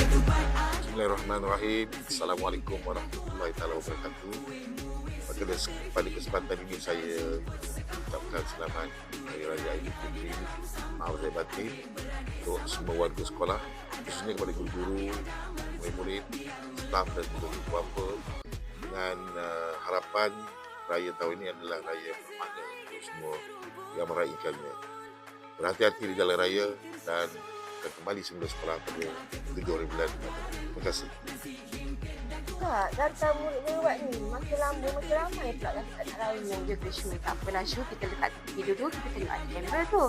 Bismillahirrahmanirrahim. Assalamualaikum warahmatullahi taala wabarakatuh. Pada, pada kesempatan ini saya ucapkan selamat Hari Raya Aidilfitri. Maaf saya batin untuk semua warga sekolah, khususnya kepada guru-guru, murid-murid, staf dan juga ibu bapa dengan uh, harapan raya tahun ini adalah raya bermakna untuk semua yang meraihkannya. Berhati-hati di jalan raya dan akan kembali semula sekolah pada 7 hari bulan. Terima kasih. Tak, datang murid lewat ni. Makin lama, makin ramai pula kata tak nak raya. Ya ke Syu? Tak apalah Syu, kita letak tepi dulu, kita tengok ada kamera tu.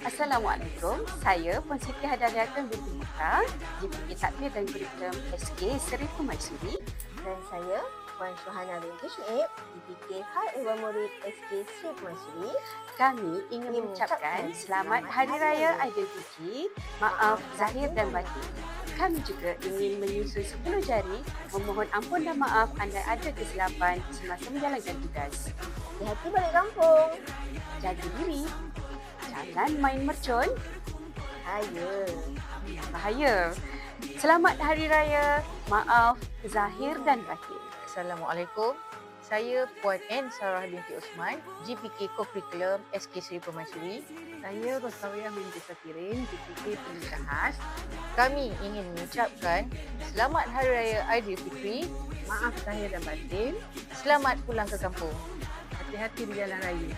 Assalamualaikum, saya Puan Siti Hadariakan binti Muka, JPK Takmir dan Kurikulum SK Seri Kumaisuri. Dan saya, Puan Syuhana binti Syuib, DPK Hal Ehwal Murid SK Sri Mansuri. Kami ingin mengucapkan Selamat Hari Raya. Aidilfitri, maaf zahir dan batin. Kami juga ingin menyusun 10 jari memohon ampun dan maaf anda ada kesilapan semasa menjalankan tugas. Hati-hati balik kampung. Jaga diri, jangan main mercun, Haya. bahaya. Selamat Hari Raya, maaf zahir dan batin. Assalamualaikum. Saya Puan N. Sarah binti Osman, GPK Co-Curriculum SK Seri Permaisuri. Saya Rosawiyah binti Safirin, JPK Pendidikan Khas. Kami ingin mengucapkan Selamat Hari Raya Aidilfitri. Maaf zahir dan batin. Selamat pulang ke kampung. Hati-hati di jalan raya.